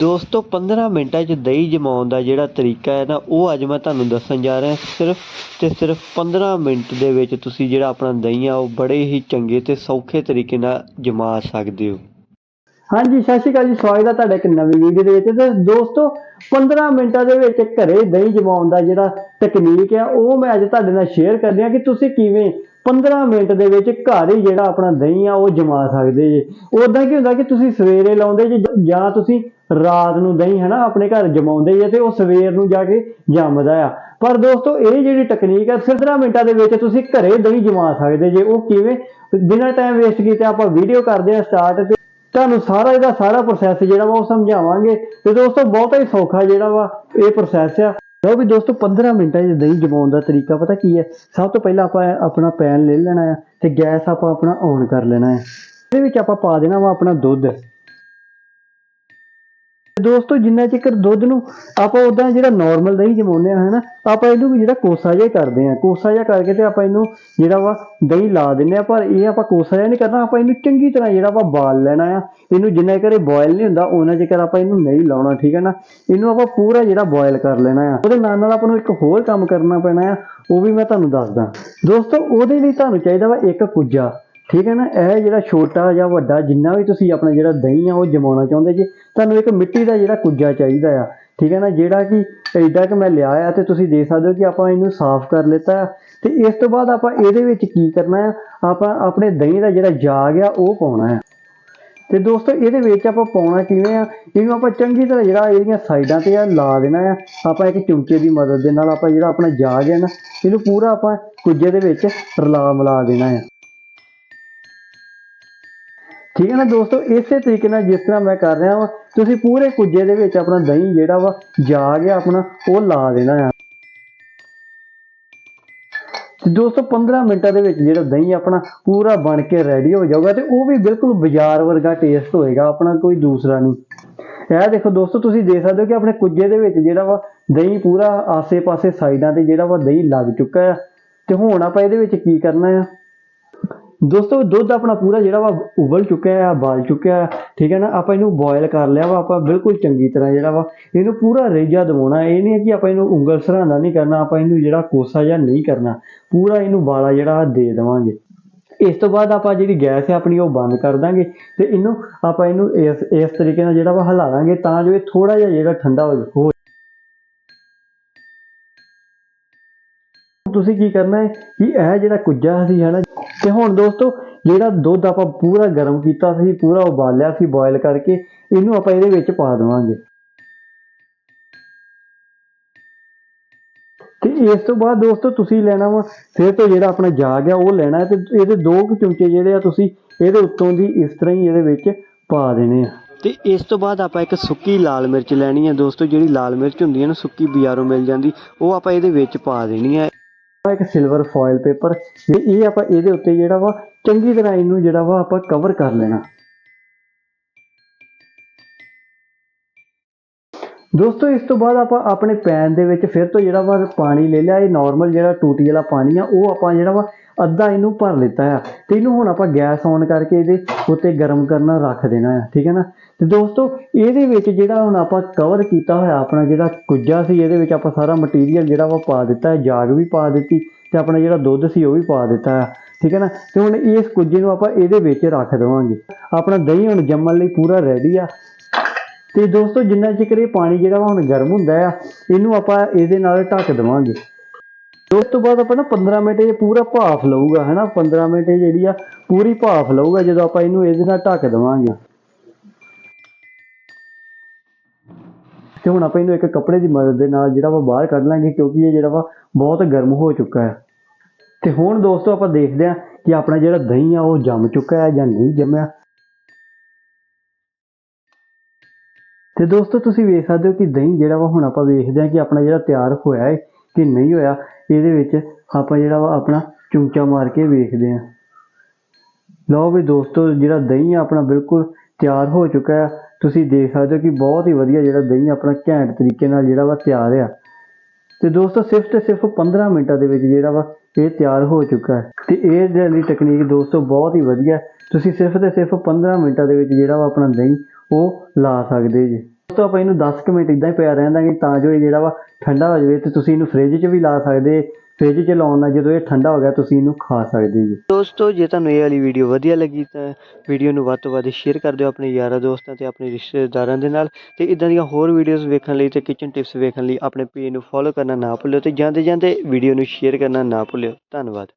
ਦੋਸਤੋ 15 ਮਿੰਟਾਂ 'ਚ ਦਹੀਂ ਜਮਾਉਣ ਦਾ ਜਿਹੜਾ ਤਰੀਕਾ ਹੈ ਨਾ, ਉਹ ਅੱਜ ਮੈਂ ਤੁਹਾਨੂੰ ਦੱਸਣ ਜਾ ਰਿਹਾ ਸਿਰਫ ਤੇ ਸਿਰਫ 15 ਮਿੰਟ ਦੇ ਵਿੱਚ ਤੁਸੀਂ ਜਿਹੜਾ ਆਪਣਾ ਦਹੀਂ ਆ, ਉਹ ਬੜੇ ਹੀ ਚੰਗੇ ਤੇ ਸੌਖੇ ਤਰੀਕੇ ਨਾਲ ਜਮਾ ਸਕਦੇ ਹੋ। ਹਾਂਜੀ, ਸਤਿ ਸ਼੍ਰੀ ਅਕਾਲ ਜੀ, ਸਵਾਗਤ ਹੈ ਤੁਹਾਡਾ ਇੱਕ ਨਵੀਂ ਵੀਡੀਓ ਦੇ ਵਿੱਚ। ਤੇ ਦੋਸਤੋ 15 ਮਿੰਟਾਂ ਦੇ ਵਿੱਚ ਘਰੇ ਦਹੀਂ ਜਮਾਉਣ ਦਾ ਜਿਹੜਾ ਤਕਨੀਕ ਹੈ ਉਹ ਮੈਂ ਅੱਜ ਤੁਹਾਡੇ ਨਾਲ ਸ਼ੇਅਰ ਕਰਨੀ ਹਾਂ ਕਿ ਤੁਸੀਂ ਕਿਵੇਂ 15 ਮਿੰਟ ਦੇ ਵਿੱਚ ਘਰ ਹੀ ਜਿਹੜਾ ਆਪਣਾ ਦਹੀਂ ਆ, ਉਹ ਜਮਾ ਸਕਦੇ ਜੇ। ਉਦਾਂ ਕੀ ਹੁੰਦਾ ਕਿ ਤੁਸੀਂ ਸਵੇਰੇ ਲਾਉਂਦੇ ਜੇ, ਜਾਂ ਤੁਸੀਂ ਰਾਤ ਨੂੰ ਦਹੀਂ, ਹਨਾ, ਆਪਣੇ ਘਰ ਜਮਾਉਂਦੇ ਜੇ ਤੇ ਉਹ ਸਵੇਰ ਨੂੰ ਜਾ ਕੇ ਜੰਮਦਾ ਆ। ਪਰ ਦੋਸਤੋ, ਇਹ ਜਿਹੜੀ ਟੈਕਨੀਕ ਆ ਸਿਰਫ 15 ਮਿੰਟਾਂ ਦੇ ਵਿੱਚ ਤੁਸੀਂ ਘਰੇ ਦਹੀਂ ਜਮਾ ਸਕਦੇ ਜੇ। ਉਹ ਕਿਵੇਂ? ਬਿਨਾਂ ਟਾਈਮ ਵੇਸਟ ਕੀਤੇ ਆਪਾਂ ਵੀਡੀਓ ਕਰਦੇ ਆ ਸਟਾਰਟ ਤੇ। ਤੁਹਾਨੂੰ ਸਾਰਾ ਇਹਦਾ ਸਾਰਾ ਪ੍ਰੋਸੈਸ ਜਿਹੜਾ ਵਾ, ਉਹ ਸਮਝਾਵਾਂਗੇ। ਤੇ ਦੋਸਤੋ, ਬਹੁਤਾ ਹੀ ਸੌਖਾ ਜਿਹੜਾ ਵਾ, ਇਹ ਪ੍ਰੋਸੈਸ ਆ। ਲਓ ਵੀ ਦੋਸਤੋ 15 ਮਿੰਟਾਂ 'ਚ ਦਹੀਂ ਜਮਾਉਣ ਦਾ ਤਰੀਕਾ ਪਤਾ ਕੀ ਹੈ? ਸਭ ਤੋਂ ਪਹਿਲਾਂ ਆਪਾਂ ਆਪਣਾ ਪੈਨ ਲੈ ਲੈਣਾ ਹੈ ਤੇ ਗੈਸ ਆਪਾਂ ਆਪਣਾ ਔਨ ਕਰ ਲੈਣਾ ਹੈ। ਇਹਦੇ ਵਿੱਚ ਆਪਾਂ ਪਾ ਦੇਣਾ ਵਾ ਆਪਣਾ ਦੁੱਧ। ਦੋਸਤੋ, ਜਿੰਨਾ ਚਿਰ ਦੁੱਧ ਨੂੰ ਆਪਾਂ ਉਦਾਂ ਜਿਹੜਾ ਨਾਰਮਲ ਦਹੀਂ ਜਮਾਉਂਦੇ ਆ ਹਨਾ, ਆਪਾਂ ਇਹਨੂੰ ਜਿਹੜਾ ਕੋਸਾ ਜਿਹਾ ਕਰਦੇ ਆ ਕੋਸਾ ਜਿਹਾ ਕਰਕੇ ਤੇ ਆਪਾਂ ਇਹਨੂੰ ਜਿਹੜਾ ਵਾ ਦਹੀਂ ਲਾ ਦਿੰਦੇ ਆ ਪਰ ਇਹ ਆਪਾਂ ਕੋਸਾ ਜਿਹਾ ਨਹੀਂ ਕਰਨਾ, ਆਪਾਂ ਇਹਨੂੰ ਚੰਗੀ ਤਰ੍ਹਾਂ ਜਿਹੜਾ ਵਾ ਬਾਲ ਲੈਣਾ ਆ। ਇਹਨੂੰ ਜਿੰਨਾ ਚਿਰ ਬੋਇਲ ਨਹੀਂ ਹੁੰਦਾ ਉਹਨਾਂ ਚਿਰ ਆਪਾਂ ਇਹਨੂੰ ਨਹੀਂ ਲਾਉਣਾ, ਠੀਕ ਹੈ ਨਾ? ਇਹਨੂੰ ਆਪਾਂ ਪੂਰਾ ਜਿਹੜਾ ਬੋਇਲ ਕਰ ਲੈਣਾ ਆ। ਉਹਦੇ ਨਾਲ ਨਾਲ ਆਪਾਂ ਨੂੰ ਇੱਕ ਹੋਰ ਕੰਮ ਕਰਨਾ ਪੈਣਾ ਆ, ਉਹ ਵੀ ਮੈਂ ਤੁਹਾਨੂੰ ਦੱਸਦਾ। ਦੋਸਤੋ, ਉਹਦੇ ਲਈ ਤੁਹਾਨੂੰ ਚਾਹੀਦਾ ਵਾ ਇੱਕ ਕੁੱਜਾ। ਠੀਕ ਹੈ ਨਾ? ਇਹ ਜਿਹੜਾ ਛੋਟਾ ਜਾਂ ਵੱਡਾ ਜਿੰਨਾ ਵੀ ਤੁਸੀਂ ਆਪਣਾ ਜਿਹੜਾ ਦਹੀਂ ਆ ਉਹ ਜਮਾਉਣਾ ਚਾਹੁੰਦੇ ਜੇ, ਤੁਹਾਨੂੰ ਇੱਕ ਮਿੱਟੀ ਦਾ ਜਿਹੜਾ ਕੁੱਜਾ ਚਾਹੀਦਾ ਆ, ਠੀਕ ਹੈ ਨਾ? ਜਿਹੜਾ ਕਿ ਐਡਾ ਕਿ ਮੈਂ ਲਿਆ ਆ ਤੇ ਤੁਸੀਂ ਦੇਖ ਸਕਦੇ ਹੋ ਕਿ ਆਪਾਂ ਇਹਨੂੰ ਸਾਫ਼ ਕਰ ਲਿੱਤਾ ਆ। ਤੇ ਇਸ ਤੋਂ ਬਾਅਦ ਆਪਾਂ ਇਹਦੇ ਵਿੱਚ ਕੀ ਕਰਨਾ ਆ? ਆਪਾਂ ਆਪਣੇ ਦਹੀਂ ਦਾ ਜਿਹੜਾ ਜਾਗ ਆ, ਉਹ ਪਾਉਣਾ ਆ। ਤੇ ਦੋਸਤੋ, ਇਹਦੇ ਵਿੱਚ ਆਪਾਂ ਪਾਉਣਾ ਕਿਵੇਂ ਆ? ਇਹਨੂੰ ਆਪਾਂ ਚੰਗੀ ਤਰ੍ਹਾਂ ਜਿਹੜਾ ਇਹਦੀਆਂ ਸਾਈਡਾਂ ਤੇ ਆ ਲਾ ਦੇਣਾ ਆ। ਆਪਾਂ ਇੱਕ ਚਮਚੇ ਦੀ ਮਦਦ ਦੇ ਨਾਲ ਆਪਾਂ ਜਿਹੜਾ ਆਪਣਾ ਜਾਗ ਹੈ ਨਾ, ਇਹਨੂੰ ਪੂਰਾ ਆਪਾਂ ਕੁੱਜੇ ਦੇ ਵਿੱਚ ਰਲਾ ਮਿਲਾ ਦੇਣਾ ਆ। ਠੀਕ ਹੈ ਨਾ ਦੋਸਤੋ? ਇਸੇ ਤਰੀਕੇ ਨਾਲ ਜਿਸ ਤਰ੍ਹਾਂ ਮੈਂ ਕਰ ਰਿਹਾ ਵਾਂ, ਤੁਸੀਂ ਪੂਰੇ ਕੁੱਜੇ ਦੇ ਵਿੱਚ ਆਪਣਾ ਦਹੀਂ ਜਿਹੜਾ ਵਾ ਜਾ ਗਿਆ ਆਪਣਾ ਉਹ ਲਾ ਦੇਣਾ ਆ। ਤੇ ਦੋਸਤੋ 15 ਮਿੰਟਾਂ ਦੇ ਵਿੱਚ ਜਿਹੜਾ ਦਹੀਂ ਆਪਣਾ ਪੂਰਾ ਬਣ ਕੇ ਰੈਡੀ ਹੋ ਜਾਊਗਾ ਤੇ ਉਹ ਵੀ ਬਿਲਕੁਲ ਬਾਜ਼ਾਰ ਵਰਗਾ ਟੇਸਟ ਹੋਏਗਾ, ਆਪਣਾ ਕੋਈ ਦੂਸਰਾ ਨਹੀਂ। ਇਹ ਦੇਖੋ ਦੋਸਤੋ, ਤੁਸੀਂ ਦੇਖ ਸਕਦੇ ਹੋ ਕਿ ਆਪਣੇ ਕੁੱਜੇ ਦੇ ਵਿੱਚ ਜਿਹੜਾ ਵਾ ਦਹੀਂ ਪੂਰਾ ਆਸੇ-ਪਾਸੇ ਸਾਈਡਾਂ ਤੇ ਜਿਹੜਾ ਵਾ ਦਹੀਂ ਲੱਗ ਚੁੱਕਾ ਆ। ਤੇ ਹੁਣ ਆਪਾਂ ਇਹਦੇ ਵਿੱਚ ਕੀ ਕਰਨਾ ਆ? ਦੋਸਤੋ, ਦੁੱਧ ਆਪਣਾ ਪੂਰਾ ਜਿਹੜਾ ਵਾ ਉਬਲ ਚੁੱਕਿਆ ਆ, ਬਾਲ ਚੁੱਕਿਆ ਹੈ ਠੀਕ ਹੈ ਨਾ? ਆਪਾਂ ਇਹਨੂੰ ਬੋਇਲ ਕਰ ਲਿਆ ਵਾ, ਆਪਾਂ ਬਿਲਕੁਲ ਚੰਗੀ ਤਰ੍ਹਾਂ ਜਿਹੜਾ ਵਾ, ਇਹਨੂੰ ਪੂਰਾ ਰੇਜਾ ਦਵਾਉਣਾ। ਇਹ ਨਹੀਂ ਹੈ ਕਿ ਆਪਾਂ ਇਹਨੂੰ ਉਂਗਲ ਸਰਾਣਾ ਨਹੀਂ ਕਰਨਾ, ਆਪਾਂ ਇਹਨੂੰ ਜਿਹੜਾ ਕੋਸਾ ਜਾਂ ਨਹੀਂ ਕਰਨਾ। ਪੂਰਾ ਇਹਨੂੰ ਬਾਲਾ ਜਿਹੜਾ ਦੇ ਦੇਵਾਂਗੇ। ਇਸ ਤੋਂ ਬਾਅਦ ਆਪਾਂ ਜਿਹੜੀ ਗੈਸ ਹੈ ਆਪਣੀ, ਉਹ ਬੰਦ ਕਰ ਦਾਂਗੇ ਤੇ ਇਹਨੂੰ ਆਪਾਂ ਇਹਨੂੰ ਇਸ ਇਸ ਤਰੀਕੇ ਨਾਲ ਜਿਹੜਾ ਵਾ ਹਿਲਾਵਾਂਗੇ ਤਾਂ ਜੋ ਇਹ ਥੋੜਾ ਜਿਹਾ ਜਿਹੜਾ ਠੰਡਾ ਹੋ ਹੋ ਤੁਸੀਂ ਕੀ ਕਰਨਾ ਹੈ ਕਿ ਇਹ ਜਿਹੜਾ ਕੁੱਜਾ ਸੀ, ਹੈ ਨਾ ਤੇ ਹੁਣ ਦੋਸਤੋ, ਜਿਹੜਾ ਦੁੱਧ ਆਪਾਂ ਪੂਰਾ ਗਰਮ ਕੀਤਾ ਸੀ, ਪੂਰਾ ਉਬਾਲਿਆ ਸੀ ਬੋਇਲ ਕਰਕੇ, ਇਹਨੂੰ ਆਪਾਂ ਇਹਦੇ ਵਿੱਚ ਪਾ ਦੇਵਾਂਗੇ। ਤੇ ਇਸ ਤੋਂ ਬਾਅਦ ਦੋਸਤੋ, ਤੁਸੀਂ ਲੈਣਾ ਵਾ, ਫਿਰ ਤੋਂ ਜਿਹੜਾ ਆਪਣਾ ਜਾਗ ਆ, ਉਹ ਲੈਣਾ ਤੇ ਇਹਦੇ ਦੋ ਕੁ ਚਮਚੇ ਜਿਹੜੇ ਆ ਤੁਸੀਂ ਇਹਦੇ ਉੱਤੋਂ ਦੀ ਇਸ ਤਰ੍ਹਾਂ ਹੀ ਇਹਦੇ ਵਿੱਚ ਪਾ ਦੇਣੇ ਆ। ਤੇ ਇਸ ਤੋਂ ਬਾਅਦ ਆਪਾਂ ਇੱਕ ਸੁੱਕੀ ਲਾਲ ਮਿਰਚ ਲੈਣੀ ਹੈ ਦੋਸਤੋ, ਜਿਹੜੀ ਲਾਲ ਮਿਰਚ ਹੁੰਦੀ ਹੈ ਨਾ, ਸੁੱਕੀ ਬਾਜ਼ਾਰੋਂ ਮਿਲ ਜਾਂਦੀ, ਉਹ ਆਪਾਂ ਇਹਦੇ ਵਿੱਚ ਪਾ ਦੇਣੀ ਹੈ ਇੱਕ ਸਿਲਵਰ ਫੋਇਲ ਪੇਪਰ ਇਹ ਆਪਾਂ ਇਹਦੇ ਉੱਤੇ ਜਿਹੜਾ ਵਾ, ਚੰਗੀ ਤਰ੍ਹਾਂ ਇਹਨੂੰ ਜਿਹੜਾ ਵਾ ਆਪਾਂ ਕਵਰ ਕਰ ਲੈਣਾ। ਦੋਸਤੋ, ਇਸ ਤੋਂ ਬਾਅਦ ਆਪਾਂ ਆਪਣੇ ਪੈਨ ਦੇ ਵਿੱਚ ਫਿਰ ਤੋਂ ਜਿਹੜਾ ਵਾ ਪਾਣੀ ਲੈ ਲਿਆ, ਇਹ ਨਾਰਮਲ ਜਿਹੜਾ ਟੂਟੀ ਵਾਲਾ ਪਾਣੀ ਆ, ਉਹ ਆਪਾਂ ਜਿਹੜਾ ਵਾ ਅੱਧਾ ਇਹਨੂੰ ਭਰ ਲਿੱਤਾ ਆ। ਤੇ ਇਹਨੂੰ ਹੁਣ ਆਪਾਂ ਗੈਸ ਔਨ ਕਰਕੇ ਇਹਦੇ ਉੱਤੇ ਗਰਮ ਕਰਨਾ ਰੱਖ ਦੇਣਾ ਆ, ਠੀਕ ਹੈ ਨਾ? ਤੇ ਦੋਸਤੋ, ਇਹਦੇ ਵਿੱਚ ਜਿਹੜਾ ਹੁਣ ਆਪਾਂ ਕਵਰ ਕੀਤਾ ਹੋਇਆ ਆਪਣਾ ਜਿਹੜਾ ਕੁੱਜਾ ਸੀ, ਇਹਦੇ ਵਿੱਚ ਆਪਾਂ ਸਾਰਾ ਮਟੀਰੀਅਲ ਜਿਹੜਾ ਵਾ ਪਾ ਦਿੱਤਾ ਹੈ, ਜਾਗ ਵੀ ਪਾ ਦਿੱਤੀ ਤੇ ਆਪਣਾ ਜਿਹੜਾ ਦੁੱਧ ਸੀ ਉਹ ਵੀ ਪਾ ਦਿੱਤਾ ਆ, ਠੀਕ ਹੈ ਨਾ? ਤੇ ਹੁਣ ਇਸ ਕੁੱਜੇ ਨੂੰ ਆਪਾਂ ਇਹਦੇ ਵਿੱਚ ਰੱਖ ਦੇਵਾਂਗੇ। ਆਪਣਾ ਦਹੀਂ ਹੁਣ ਜੰਮਣ ਲਈ ਪੂਰਾ ਰੈਡੀ ਆ। ਤੇ ਦੋਸਤੋ, ਜਿੰਨਾ ਚਿਰ ਇਹ ਪਾਣੀ ਜਿਹੜਾ ਵਾ ਹੁਣ ਗਰਮ ਹੁੰਦਾ ਆ, ਇਹਨੂੰ ਆਪਾਂ ਇਹਦੇ ਨਾਲ ਢੱਕ ਦੇਵਾਂਗੇ। ਉਸ ਤੋਂ ਬਾਅਦ ਆਪਾਂ ਨਾ 15 ਮਿੰਟ ਇਹ ਪੂਰਾ ਭਾਫ ਲਊਗਾ, ਹੈਨਾ? 15 ਮਿੰਟ ਇਹ ਜਿਹੜੀ ਆ ਪੂਰੀ ਭਾਫ ਲਊਗਾ, ਜਦੋਂ ਆਪਾਂ ਇਹਨੂੰ ਇਹਦੇ ਨਾਲ ਢੱਕ ਦੇਵਾਂਗੇ। ਤੇ ਹੁਣ ਆਪਾਂ ਇਹਨੂੰ ਇੱਕ ਕੱਪੜੇ ਦੀ ਮਦਦ ਦੇ ਨਾਲ ਜਿਹੜਾ ਵਾ ਬਾਹਰ ਕੱਢ ਲਾਂਗੇ, ਕਿਉਂਕਿ ਇਹ ਜਿਹੜਾ ਵਾ ਬਹੁਤ ਗਰਮ ਹੋ ਚੁੱਕਾ ਹੈ। ਤੇ ਹੁਣ ਦੋਸਤੋ ਆਪਾਂ ਦੇਖਦੇ ਹਾਂ ਕਿ ਆਪਣਾ ਜਿਹੜਾ ਦਹੀਂ ਆ, ਉਹ ਜੰਮ ਚੁੱਕਾ ਹੈ ਜਾਂ ਨਹੀਂ ਜੰਮਿਆ। ਤੇ ਦੋਸਤੋ ਤੁਸੀਂ ਵੇਖ ਸਕਦੇ ਹੋ ਕਿ ਦਹੀਂ ਜਿਹੜਾ ਵਾ ਹੁਣ ਆਪਾਂ ਵੇਖਦੇ ਹਾਂ ਕਿ ਆਪਣਾ ਜਿਹੜਾ ਤਿਆਰ ਹੋਇਆ ਹੈ ਕਿ ਨਹੀਂ ਹੋਇਆ, ਇਹਦੇ ਵਿੱਚ ਆਪਾਂ ਜਿਹੜਾ ਵਾ ਆਪਣਾ ਚੁੰਚਾ ਮਾਰ ਕੇ ਵੇਖਦੇ ਹਾਂ। ਲਓ ਵੀ ਦੋਸਤੋ, ਜਿਹੜਾ ਦਹੀਂ ਆ ਆਪਣਾ ਬਿਲਕੁਲ ਤਿਆਰ ਹੋ ਚੁੱਕਾ ਹੈ। ਤੁਸੀਂ ਦੇਖ ਸਕਦੇ ਹੋ ਕਿ ਬਹੁਤ ਹੀ ਵਧੀਆ ਜਿਹੜਾ ਦਹੀਂ ਆਪਣਾ ਘੈਂਟ ਤਰੀਕੇ ਨਾਲ ਜਿਹੜਾ ਵਾ ਤਿਆਰ ਆ। ਤੇ ਦੋਸਤੋ, ਸਿਰਫ ਤੇ ਸਿਰਫ 15 ਮਿੰਟਾਂ ਦੇ ਵਿੱਚ ਜਿਹੜਾ ਵਾ ਇਹ ਤਿਆਰ ਹੋ ਚੁੱਕਾ ਹੈ। ਤੇ ਇਹ ਜਿਹੜੀ ਟੈਕਨੀਕ ਦੋਸਤੋ, ਬਹੁਤ ਹੀ ਵਧੀਆ ਤੁਸੀਂ ਸਿਰਫ ਤੇ ਸਿਰਫ 15 ਮਿੰਟਾਂ ਦੇ ਵਿੱਚ ਜਿਹੜਾ ਵਾ ਆਪਣਾ ਦਹੀਂ ਉਹ ਲਾ ਸਕਦੇ ਜੀ। ਤੋਂ ਆਪਾਂ ਇਹਨੂੰ 10 ਕੁ ਮਿੰਟ ਇਦਾਂ ਹੀ ਪਿਆ ਰਹਿਣ ਦਾਂਗੇ ਤਾਂ ਜੋ ਇਹ ਜਿਹੜਾ ਵਾ ਠੰਡਾ ਹੋ ਜਾਵੇ ਤੇ ਤੁਸੀਂ ਇਹਨੂੰ ਫ੍ਰਿਜ 'ਚ ਵੀ ਲਾ ਸਕਦੇ ਫ੍ਰਿਜ 'ਚ ਲਾਉਣ ਨਾਲ ਜਦੋਂ ਇਹ ਠੰਡਾ ਹੋ ਗਿਆ ਤੁਸੀਂ ਇਹਨੂੰ ਖਾ ਸਕਦੇ ਜੀ। ਦੋਸਤੋ, ਜੇ ਤੁਹਾਨੂੰ ਇਹ ਵਾਲੀ ਵੀਡੀਓ ਵਧੀਆ ਲੱਗੀ ਤਾਂ ਵੀਡੀਓ ਨੂੰ ਵੱਧ ਤੋਂ ਵੱਧ ਸ਼ੇਅਰ ਕਰ ਦਿਓ ਆਪਣੇ ਯਾਰਾਂ ਦੋਸਤਾਂ ਤੇ ਆਪਣੇ ਰਿਸ਼ਤੇਦਾਰਾਂ ਦੇ ਨਾਲ ਤੇ ਇਦਾਂ ਦੀਆਂ ਹੋਰ ਵੀਡੀਓਜ਼ ਵੇਖਣ ਲਈ ਤੇ ਕਿਚਨ ਟਿਪਸ ਵੇਖਣ ਲਈ ਆਪਣੇ ਪੇਜ ਨੂੰ ਫੋਲੋ ਕਰਨਾ ਨਾ ਭੁੱਲਿਓ ਤੇ ਜਾਂਦੇ ਜਾਂਦੇ ਵੀਡੀਓ ਨੂੰ ਸ਼ੇਅਰ ਕਰਨਾ ਨਾ ਭੁੱਲਿਓ। ਧੰਨਵਾਦ।